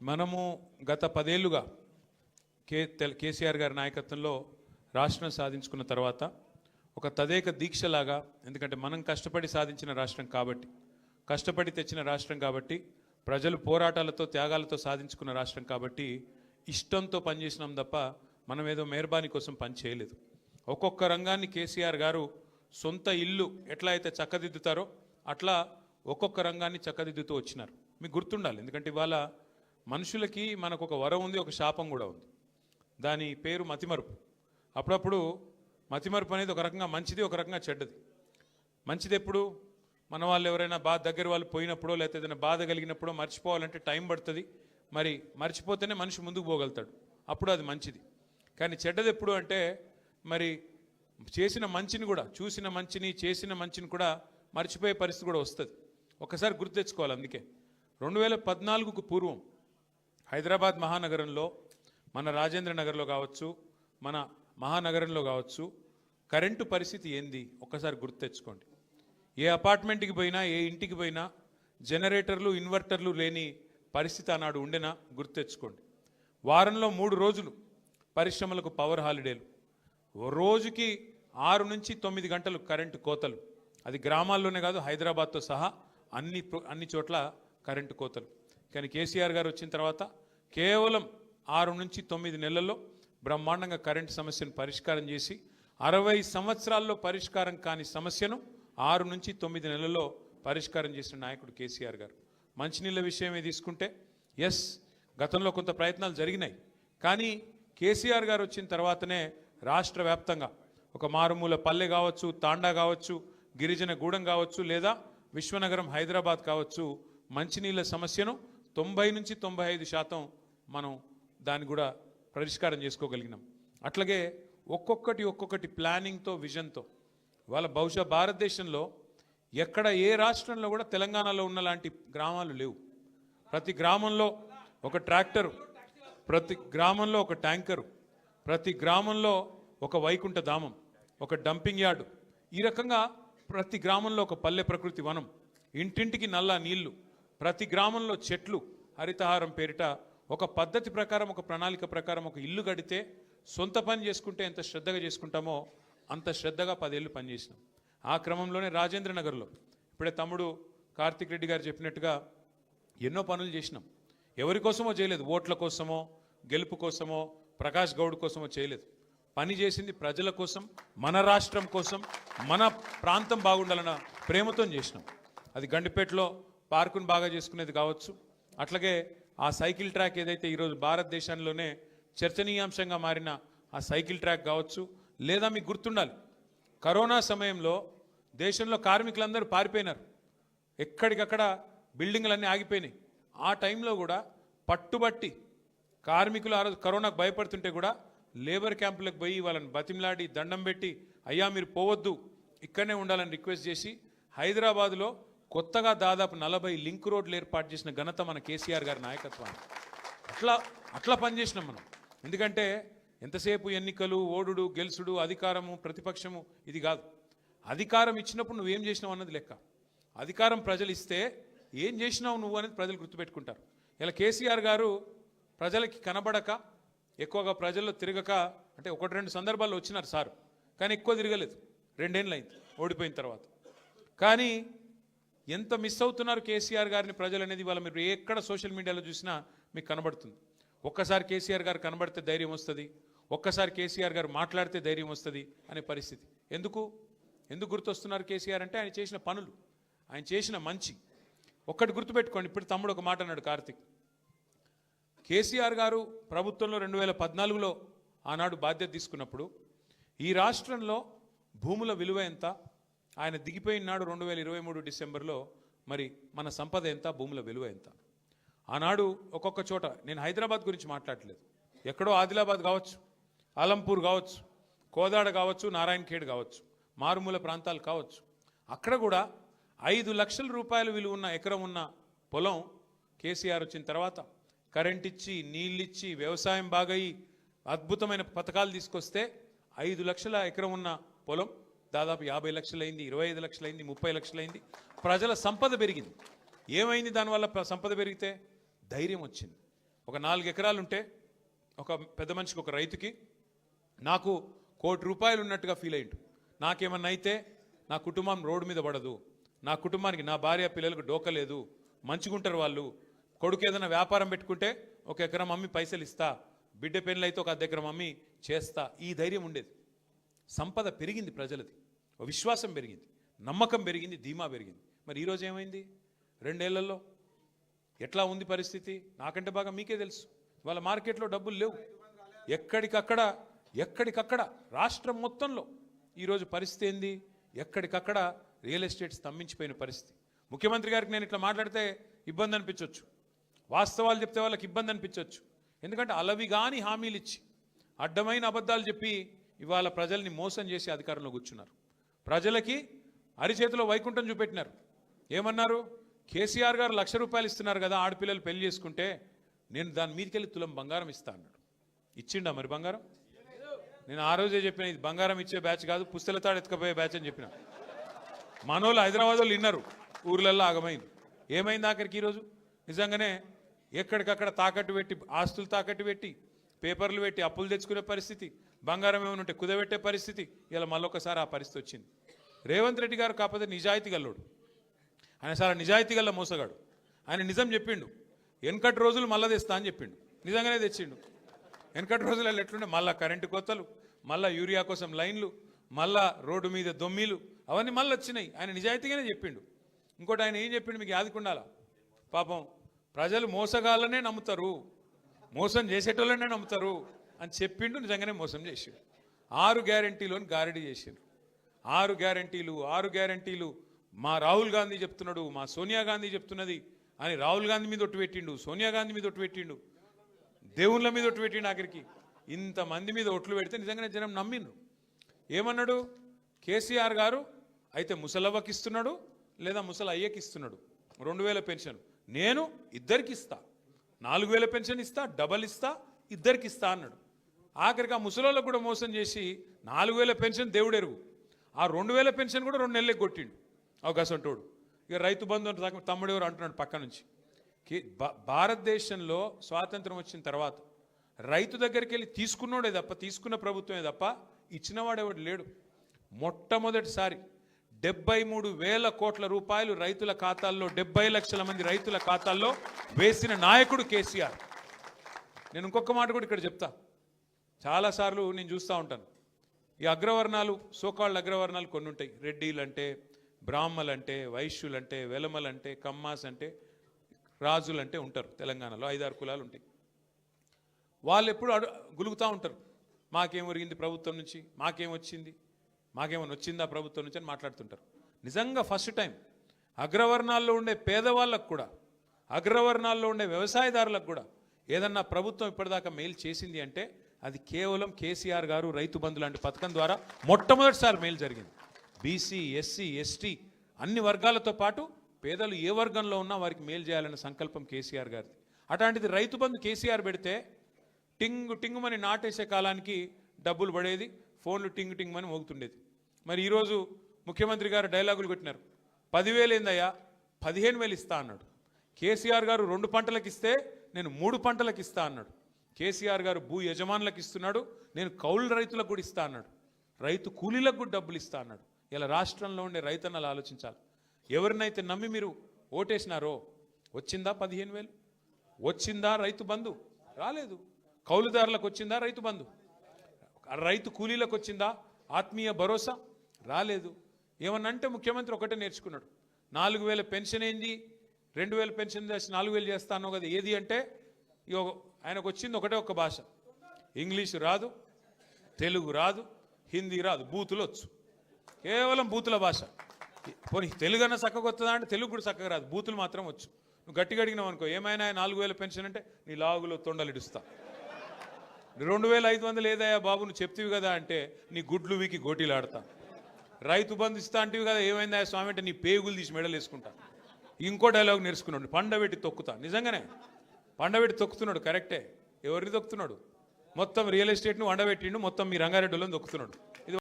మనము గత పదేళ్ళుగా కే తెల్- కేసీఆర్ గారి నాయకత్వంలో రాష్ట్రం సాధించుకున్న తర్వాత ఒక తదేక దీక్షలాగా ఎందుకంటే మనం కష్టపడి సాధించిన రాష్ట్రం కాబట్టి కష్టపడి తెచ్చిన రాష్ట్రం కాబట్టి ప్రజలు పోరాటాలతో త్యాగాలతో సాధించుకున్న రాష్ట్రం కాబట్టి ఇష్టంతో పనిచేసినాం తప్ప మనం ఏదో మేర్బాని కోసం పని చేయలేదు. ఒక్కొక్క రంగాన్ని కేసీఆర్ గారు సొంత ఇల్లు ఎట్లా అయితే చక్కదిద్దుతారో అట్లా ఒక్కొక్క రంగాన్ని చక్కదిద్దుతూ వచ్చినారు. మీకు గుర్తుండాలి ఎందుకంటే ఇవాళ మనుషులకి మనకు ఒక వరం ఉంది ఒక శాపం కూడా ఉంది. దాని పేరు మతిమరుపు. అప్పుడప్పుడు మతిమరుపు అనేది ఒక రకంగా మంచిది ఒక రకంగా చెడ్డది. మంచిది ఎప్పుడు? మన వాళ్ళు ఎవరైనా బాధ దగ్గర వాళ్ళు పోయినప్పుడో లేకపోతే ఏదైనా బాధ కలిగినప్పుడో మర్చిపోవాలంటే టైం పడుతుంది. మరి మర్చిపోతేనే మనిషి ముందుకు పోగలుగుతాడు. అప్పుడు అది మంచిది. కానీ చెడ్డది ఎప్పుడు అంటే మరి చేసిన మంచిని కూడా చూసిన మంచిని చేసిన మంచిని కూడా మర్చిపోయే పరిస్థితి కూడా వస్తుంది. ఒకసారి గుర్తు తెచ్చుకోవాలి అందుకే. రెండు వేల పద్నాలుగుకు పూర్వం హైదరాబాద్ మహానగరంలో మన రాజేంద్ర నగర్లో కావచ్చు మన మహానగరంలో కావచ్చు కరెంటు పరిస్థితి ఏంది? ఒక్కసారి గుర్తు తెచ్చుకోండి. ఏ అపార్ట్మెంట్కి పోయినా ఏ ఇంటికి పోయినా జనరేటర్లు ఇన్వర్టర్లు లేని పరిస్థితి ఆనాడు ఉండేనా? గుర్తు తెచ్చుకోండి. వారంలో మూడు రోజులు పరిశ్రమలకు పవర్ హాలిడేలు. రోజుకి ఆరు నుంచి తొమ్మిది గంటలు కరెంటు కోతలు. అది గ్రామాల్లోనే కాదు హైదరాబాద్తో సహా అన్ని అన్ని చోట్ల కరెంటు కోతలు. కానీ కేసీఆర్ గారు వచ్చిన తర్వాత కేవలం ఆరు నుంచి తొమ్మిది నెలల్లో బ్రహ్మాండంగా కరెంటు సమస్యను పరిష్కారం చేసి అరవై సంవత్సరాల్లో పరిష్కారం కాని సమస్యను ఆరు నుంచి తొమ్మిది నెలల్లో పరిష్కారం చేసిన నాయకుడు కేసీఆర్ గారు. మంచినీళ్ళ విషయమే తీసుకుంటే ఎస్ గతంలో కొంత ప్రయత్నాలు జరిగినాయి. కానీ కేసీఆర్ గారు వచ్చిన తర్వాతనే రాష్ట్ర వ్యాప్తంగా ఒక మారుమూల పల్లె కావచ్చు తాండా కావచ్చు గిరిజన గూడెం కావచ్చు లేదా విశ్వనగరం హైదరాబాద్ కావచ్చు మంచినీళ్ళ సమస్యను తొంభై నుంచి తొంభై ఐదు శాతం మనం దాన్ని కూడా పరిష్కారం చేసుకోగలిగినాం. అట్లాగే ఒక్కొక్కటి ఒక్కొక్కటి ప్లానింగ్తో విజన్తో వాళ్ళ బహుశా భారతదేశంలో ఎక్కడ ఏ రాష్ట్రంలో కూడా తెలంగాణలో ఉన్న లాంటి గ్రామాలు లేవు. ప్రతి గ్రామంలో ఒక ట్రాక్టరు ప్రతి గ్రామంలో ఒక ట్యాంకరు ప్రతి గ్రామంలో ఒక వైకుంఠ ధామం ఒక డంపింగ్ యార్డు ఈ రకంగా ప్రతి గ్రామంలో ఒక పల్లె ప్రకృతి వనం ఇంటింటికి నల్ల నీళ్ళు ప్రతి గ్రామంలో చెట్లు హరితహారం పేరిట ఒక పద్ధతి ప్రకారం ఒక ప్రణాళిక ప్రకారం ఒక ఇల్లు కడితే సొంత పని చేసుకుంటే ఎంత శ్రద్ధగా చేసుకుంటామో అంత శ్రద్ధగా పదేళ్ళు పనిచేసినాం. ఆ క్రమంలోనే రాజేంద్ర నగర్లో ఇప్పుడే తమ్ముడు కార్తిక్ రెడ్డి గారు చెప్పినట్టుగా ఎన్నో పనులు చేసినాం. ఎవరి కోసమో చేయలేదు. ఓట్ల కోసమో గెలుపు కోసమో ప్రకాష్ గౌడ్ కోసమో చేయలేదు. పని చేసింది ప్రజల కోసం మన రాష్ట్రం కోసం మన ప్రాంతం బాగుండాలన్న ప్రేమతో చేసినాం. అది గండిపేటలో పార్కును బాగా చేసుకునేది కావచ్చు. అట్లాగే ఆ సైకిల్ ట్రాక్ ఏదైతే ఈరోజు భారతదేశంలోనే చర్చనీయాంశంగా మారిన ఆ సైకిల్ ట్రాక్ కావచ్చు లేదా మీకు గుర్తుండాలి కరోనా సమయంలో దేశంలో కార్మికులందరూ పారిపోయినారు. ఎక్కడికక్కడ బిల్డింగ్లన్నీ ఆగిపోయినాయి. ఆ టైంలో కూడా పట్టుబట్టి కార్మికులు ఆ రోజు కరోనాకు భయపడుతుంటే కూడా లేబర్ క్యాంపులకు పోయి వాళ్ళని బతిమలాడి దండం పెట్టి అయ్యా మీరు పోవద్దు ఇక్కడనే ఉండాలని రిక్వెస్ట్ చేసి హైదరాబాదులో కొత్తగా దాదాపు నలభై లింక్ రోడ్లు ఏర్పాటు చేసిన ఘనత మన కేసీఆర్ గారి నాయకత్వాన్ని. అట్లా అట్లా పనిచేసినాం మనం. ఎందుకంటే ఎంతసేపు ఎన్నికలు ఓడుడు గెలుసుడు అధికారము ప్రతిపక్షము ఇది కాదు. అధికారం ఇచ్చినప్పుడు నువ్వేం చేసినావు అన్నది లెక్క. అధికారం ప్రజలు ఇస్తే ఏం చేసినావు నువ్వు అనేది ప్రజలు గుర్తుపెట్టుకుంటారు. ఇలా కేసీఆర్ గారు ప్రజలకి కనబడక ఎక్కువగా ప్రజల్లో తిరగక అంటే ఒకటి రెండు సందర్భాల్లో వచ్చినారు సార్. కానీ ఎక్కువ తిరగలేదు. రెండేళ్ళు అయింది ఓడిపోయిన తర్వాత. కానీ ఎంత మిస్ అవుతున్నారు కేసీఆర్ గారిని ప్రజలు అనేది వాళ్ళ మీరు ఎక్కడ సోషల్ మీడియాలో చూసినా మీకు కనబడుతుంది. ఒక్కసారి కేసీఆర్ గారు కనబడితే ధైర్యం వస్తుంది. ఒక్కసారి కేసీఆర్ గారు మాట్లాడితే ధైర్యం వస్తుంది అనే పరిస్థితి. ఎందుకు? ఎందుకు గుర్తొస్తున్నారు కేసీఆర్ అంటే ఆయన చేసిన పనులు. ఆయన చేసిన మంచి. ఒక్కటి గుర్తుపెట్టుకోండి. ఇప్పుడు తమ్ముడు ఒక మాట అన్నాడు కార్తిక్. కేసీఆర్ గారు ప్రభుత్వంలో రెండు వేల పద్నాలుగులో ఆనాడు బాధ్యత తీసుకున్నప్పుడు ఈ రాష్ట్రంలో భూముల విలువ ఎంత? ఆయన దిగిపోయిన నాడు రెండు వేల ఇరవై మూడు డిసెంబర్లో మరి మన సంపద ఎంత భూముల విలువ ఎంత? ఆనాడు ఒక్కొక్క చోట నేను హైదరాబాద్ గురించి మాట్లాడలేదు. ఎక్కడో ఆదిలాబాద్ కావచ్చు ఆలంపూర్ కావచ్చు కోదాడ కావచ్చు నారాయణఖేడ్ కావచ్చు మారుమూల ప్రాంతాలు కావచ్చు. అక్కడ కూడా ఐదు లక్షల రూపాయల విలువ ఉన్న ఎకరం ఉన్న పొలం కేసీఆర్ వచ్చిన తర్వాత కరెంట్ ఇచ్చి నీళ్ళిచ్చి వ్యవసాయం బాగయి అద్భుతమైన పథకాలు తీసుకొస్తే ఐదు లక్షల ఎకరం ఉన్న పొలం దాదాపు యాభై లక్షలైంది ఇరవై ఐదు లక్షలైంది ముప్పై లక్షలైంది. ప్రజల సంపద పెరిగింది. ఏమైంది దానివల్ల సంపద పెరిగితే? ధైర్యం వచ్చింది. ఒక నాలుగు ఎకరాలు ఉంటే ఒక పెద్ద మనిషికి ఒక రైతుకి నాకు కోటి రూపాయలు ఉన్నట్టుగా ఫీల్ అయ్యిండు. నాకేమన్నా అయితే నా కుటుంబం రోడ్డు మీద పడదు. నా కుటుంబానికి నా భార్య పిల్లలకు డోకలేదు మంచిగుంటారు వాళ్ళు. కొడుకు ఏదైనా వ్యాపారం పెట్టుకుంటే ఒక ఎకరం అమ్మి పైసలు ఇస్తా బిడ్డ పెళ్ళైతే ఒక అర్ధ ఎకరం అమ్మి చేస్తా. ఈ ధైర్యం ఉండేది. సంపద పెరిగింది ప్రజలది. ఓ విశ్వాసం పెరిగింది. నమ్మకం పెరిగింది. ధీమా పెరిగింది. మరి ఈరోజు ఏమైంది? రెండేళ్ళలో ఎట్లా ఉంది పరిస్థితి? నాకంటే బాగా మీకే తెలుసు. వాళ్ళ మార్కెట్లో డబ్బులు లేవు. ఎక్కడికక్కడ ఎక్కడికక్కడ రాష్ట్రం మొత్తంలో ఈరోజు పరిస్థితి ఏంది? ఎక్కడికక్కడ రియల్ ఎస్టేట్ స్తంభించిపోయిన పరిస్థితి. ముఖ్యమంత్రి గారికి నేను ఇట్లా మాట్లాడితే ఇబ్బంది అనిపించవచ్చు వాస్తవాలు చెప్తే వాళ్ళకి ఇబ్బంది అనిపించవచ్చు ఎందుకంటే అలవి కాని హామీలు ఇచ్చి అడ్డమైన అబద్ధాలు చెప్పి ఇవాళ ప్రజల్ని మోసం చేసి అధికారంలో కూర్చున్నారు. ప్రజలకి అరిచేతిలో వైకుంఠం చూపెట్టినారు. ఏమన్నారు? కేసీఆర్ గారు లక్ష రూపాయలు ఇస్తున్నారు కదా ఆడపిల్లలు పెళ్ళి చేసుకుంటే నేను దాని మీదకెళ్ళి తులం బంగారం ఇస్తా అన్నాడు. ఇచ్చిండా మరి బంగారం? నేను ఆ రోజే చెప్పిన ఇది బంగారం ఇచ్చే బ్యాచ్ కాదు పుస్తల తాడు ఎత్తుకపోయే బ్యాచ్ అని చెప్పిన. మనోళ్ళు హైదరాబాద్ వాళ్ళు విన్నారు ఊర్లల్లో ఆగమైంది. ఏమైంది ఆఖరికి ఈరోజు నిజంగానే ఎక్కడికక్కడ తాకట్టు పెట్టి ఆస్తులు తాకట్టు పెట్టి పేపర్లు పెట్టి అప్పులు తెచ్చుకునే పరిస్థితి. బంగారం ఏమైనా ఉంటే కుదబెట్టే పరిస్థితి. ఇలా మళ్ళొకసారి ఆ పరిస్థితి వచ్చింది. రేవంత్ రెడ్డి గారు కాకపోతే నిజాయితీ గల్లోడు. ఆయన సార్ నిజాయితీ గల్ల మోసగాడు. ఆయన నిజం చెప్పిండు. వెనకటి రోజులు మళ్ళా తెస్తా అని చెప్పిండు. నిజంగానే తెచ్చిండు. వెనకటి రోజులు ఎట్లుండే? మళ్ళా కరెంటు కోతలు మళ్ళా యూరియా కోసం లైన్లు మళ్ళా రోడ్డు మీద దొమ్మీలు అవన్నీ మళ్ళీ వచ్చినాయి. ఆయన నిజాయితీగానే చెప్పిండు. ఇంకోటి ఆయన ఏం చెప్పిండు? మీకు యాదకుండాలా పాపం ప్రజలు మోసగాళ్ళనే నమ్ముతారు. మోసం చేసేటోళ్ళనే నమ్ముతారు. అని చెప్పిండు నిజంగానే మోసం చేసిండు. ఆరు గ్యారంటీలోని గారడీ చేసిండు. ఆరు గ్యారంటీలు ఆరు గ్యారంటీలు మా రాహుల్ గాంధీ చెప్తున్నాడు మా సోనియా గాంధీ చెప్తున్నది అని రాహుల్ గాంధీ మీద ఒట్టు పెట్టిండు సోనియా గాంధీ మీద ఒట్టు పెట్టిండు దేవుళ్ళ మీద ఒట్టు పెట్టిండు ఆఖరికి. ఇంతమంది మీద ఒట్లు పెడితే నిజంగానే జనం నమ్మిండు ఏమన్నాడు? కేసీఆర్ గారు అయితే ముసలవ్వకి ఇస్తున్నాడు లేదా ముసల అయ్యకి ఇస్తున్నాడు? రెండు వేల పెన్షన్. నేను ఇద్దరికి ఇస్తా. నాలుగు వేల పెన్షన్ ఇస్తా డబల్ ఇస్తా ఇద్దరికి ఇస్తా అన్నాడు. ఆఖరికి ఆ ముసలోళ్ళకు కూడా మోసం చేసి నాలుగు వేల పెన్షన్ దేవుడెరుగు. ఆ రెండు వేల పెన్షన్ కూడా రెండు నెలలకు కొట్టిండు అవకాశంటోడు ఇక రైతు బంధు తమ్ముడు ఎవరు అంటున్నాడు పక్క నుంచి. భారతదేశంలో స్వాతంత్రం వచ్చిన తర్వాత రైతు దగ్గరికి వెళ్ళి తీసుకున్నోడే తప్ప తీసుకున్న ప్రభుత్వమే తప్ప ఇచ్చినవాడెవడు లేడు. మొట్టమొదటిసారి డెబ్బై మూడు వేల కోట్ల రూపాయలు రైతుల ఖాతాల్లో డెబ్బై లక్షల మంది రైతుల ఖాతాల్లో వేసిన నాయకుడు కేసీఆర్. నేను ఇంకొక మాట కూడా ఇక్కడ చెప్తా. చాలాసార్లు నేను చూస్తూ ఉంటాను. ఈ అగ్రవర్ణాలు సోకాళ్ళ అగ్రవర్ణాలు కొన్ని ఉంటాయి రెడ్డిలు అంటే బ్రాహ్మలు అంటే వైశ్యులు అంటే వెలమలు అంటే కమ్మాస్ అంటే రాజులు అంటే ఉంటారు తెలంగాణలో. ఐదారు కులాలు ఉంటాయి వాళ్ళు ఎప్పుడు అడు గులుగుతూ ఉంటారు. మాకేం ఒరిగింది ప్రభుత్వం నుంచి? మాకేం వచ్చింది? మాకేమైనా వచ్చిందా ప్రభుత్వం నుంచి అని మాట్లాడుతుంటారు. నిజంగా ఫస్ట్ టైం అగ్రవర్ణాల్లో ఉండే పేదవాళ్ళకు కూడా అగ్రవర్ణాల్లో ఉండే వ్యవసాయదారులకు కూడా ఏదన్నా ప్రభుత్వం ఇప్పటిదాకా మేలు చేసింది అంటే అది కేవలం కేసీఆర్ గారు రైతు బంధు లాంటి పథకం ద్వారా మొట్టమొదటిసారి మేలు జరిగింది. బీసీ ఎస్సీ ఎస్టీ అన్ని వర్గాలతో పాటు పేదలు ఏ వర్గంలో ఉన్నా వారికి మేలు చేయాలన్న సంకల్పం కేసీఆర్ గారిది. అట్లాంటిది రైతు బంధు కేసీఆర్ పెడితే టింగు టింగుమని నాటేసే కాలానికి డబ్బులు పడేది ఫోన్లు టింగు టింగుమని మోగుతుండేది. మరి ఈరోజు ముఖ్యమంత్రి గారు డైలాగులు కొట్టినారు. పదివేలు ఏందయ్యా? పదిహేను వేలు ఇస్తా అన్నాడు. కేసీఆర్ గారు రెండు పంటలకు ఇస్తే నేను మూడు పంటలకు ఇస్తా అన్నాడు. కేసీఆర్ గారు భూ యజమానులకు ఇస్తున్నాడు నేను కౌలు రైతులకు కూడా ఇస్తా అన్నాడు. రైతు కూలీలకు కూడా డబ్బులు ఇస్తా అన్నాడు. ఇలా రాష్ట్రంలో ఉండే రైతన్నలు ఆలోచించాలి. ఎవరినైతే నమ్మి మీరు ఓటేసినారో వచ్చిందా పదిహేను వేలు? వచ్చిందా రైతు బంధు? రాలేదు. కౌలుదారులకు వచ్చిందా రైతు బంధు? రైతు కూలీలకు వచ్చిందా? ఆత్మీయ భరోసా? రాలేదు. ఏమన్నంటే ముఖ్యమంత్రి ఒకటే నేర్చుకున్నాడు. నాలుగు వేల పెన్షన్ ఏంది రెండు వేల పెన్షన్ చేసి నాలుగు వేలు చేస్తాను కదా ఏది అంటే ఇగో ఆయనకు వచ్చింది ఒకటే ఒక భాష. ఇంగ్లీష్ రాదు తెలుగు రాదు హిందీ రాదు బూతులు వచ్చు. కేవలం బూతుల భాష. పోనీ తెలుగు అన్న చక్కగా వస్తుందా అంటే తెలుగు కూడా చక్కగా రాదు బూతులు మాత్రం వచ్చు. నువ్వు గట్టిగా అడిగినావు అనుకో ఏమైనా నాలుగు వేల పెన్షన్ అంటే నీ లాగులో తొండలు ఇడుస్తా. రెండు వేల ఐదు వందలు ఏదయ్యా బాబు నువ్వు చెప్తివి కదా అంటే నీ గుడ్లు వీకి గోటీలాడతా. రైతు బంధు ఇస్తా అంటివి కదా ఏమైందా స్వామి అంటే నీ పేగులు తీసి మెడలు వేసుకుంటా ఇంకో డైలాగ్ నేర్చుకున్నాడు పండబెట్టి తొక్కుతా. నిజంగానే? పండబెట్టి తొక్కుతున్నాడు కరెక్టే ఎవరిని తొక్కుతున్నాడు? మొత్తం రియల్ ఎస్టేట్ను వండబెట్టిండు మొత్తం మీ రంగారెడ్డిలో తొక్కుతున్నాడు. ఇది